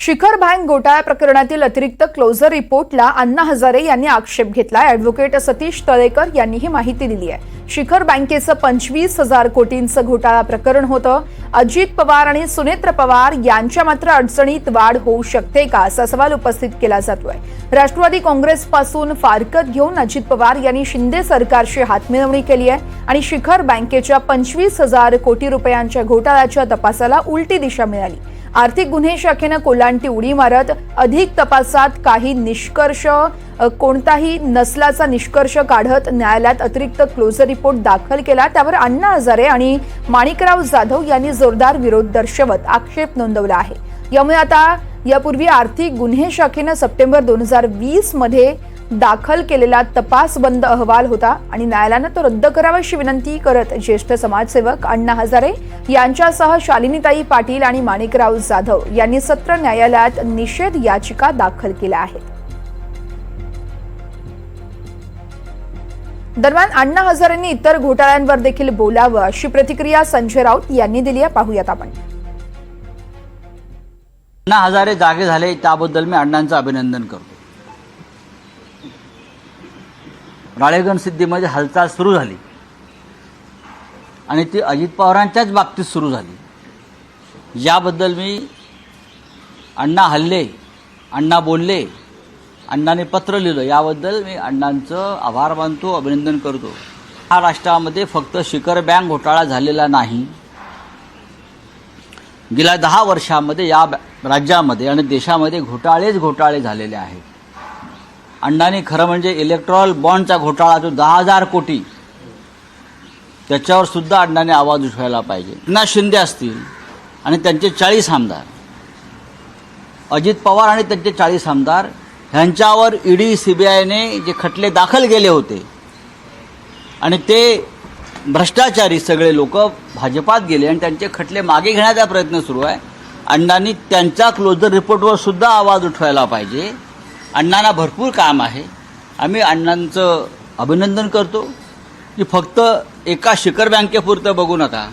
शिखर बँक घोटाळा प्रकरणातील अतिरिक्त क्लोजर रिपोर्टला अण्णा हजारे यांनी आक्षेप घेतला ऍडव्होकेट सतीश तळेकर यांनी ही माहिती दिली आहे. शिखर बँकेचं पंचवीस हजार कोटींचं घोटाळा प्रकरण होतं. अजित पवार आणि सुनेत्र पवार यांच्या मात्र अडचणीत वाढ होऊ शकते का असा सवाल उपस्थित केला जातोय. राष्ट्रवादी काँग्रेसपासून फारकत घेऊन अजित पवार यांनी शिंदे सरकारशी हातमिळवणी केली आहे आणि शिखर बँकेच्या पंचवीस हजार कोटी रुपयांच्या घोटाळ्याच्या तपासाला उलटी दिशा मिळाली. आर्थिक गुन्हे शाखेनं कोलांटी उडी मारत अधिक तपासात काही निष्कर्ष कोणताही नसल्याचा निष्कर्ष काढत न्यायालयात अतिरिक्त क्लोजर रिपोर्ट दाखल केला. त्यावर अण्णा हजारे आणि माणिकराव जाधव यांनी जोरदार विरोध दर्शवत आक्षेप नोंदवला आहे. यामुळे आता यापूर्वी आर्थिक गुन्हे शाखेनं सप्टेंबर दोन हजार वीसमध्ये दाखल केलेला तपास बंद अहवाल होता आणि न्यायालयानं तो रद्द करावा अशी विनंती करत ज्येष्ठ समाजसेवक अण्णा हजारे यांच्यासह शालिनीताई पाटील आणि माणिकराव जाधव यांनी सत्र न्यायालयात निषेध याचिका दाखल केल्या आहेत. दरम्यान अण्णा हजारेंनी इतर घोटाळ्यांवर देखील बोलावं अशी प्रतिक्रिया संजय राऊत यांनी दिली आहे. पाहूयात आपण. अण्णा हजारे जागे झाले त्याबद्दल मी अण्णांचं अभिनंदन करतो. राळेगण सिद्धीमध्ये हालचाल सुरू झाली. आणि ती अजित पवारांच्याच बाबतीत सुरू झाली. याबद्दल मी अण्णा हल्ले अण्णा बोलले अण्णाने पत्र लिहिलं. याबद्दल मी अण्णांचं आभार मानतो अभिनंदन करतो. महाराष्ट्रामध्ये फक्त शिखर बँक घोटाळा झालेला नाही. गेल्या दहा वर्षामध्ये या राज्यामध्ये आणि देशामध्ये घोटाळेच घोटाळे झालेले आहेत. अण्णांनी खरं म्हणजे इलेक्ट्रॉल बॉन्डचा घोटाळा जो दहा हजार कोटी त्याच्यावर सुद्धा अण्णांनी आवाज उठवायला पाहिजे. ना शिंदे असतील आणि त्यांचे चाळीस आमदार. अजित पवार आणि त्यांचे चाळीस आमदार ह्यांच्यावर ईडी सीबीआयने जे खटले दाखल केले होते आणि ते भ्रष्टाचारी सगळे लोक भाजपात गेले आणि त्यांचे खटले मागे घेण्याचा प्रयत्न सुरू आहे. अण्णांनी त्यांच्या क्लोजर रिपोर्टवर सुद्धा आवाज उठवायला पाहिजे. अण्णांना भरपूर काम आहे. आम्ही अण्णांचं अभिनंदन करतो. की फक्त एका शिखर बँकेपुरतं बघू नका.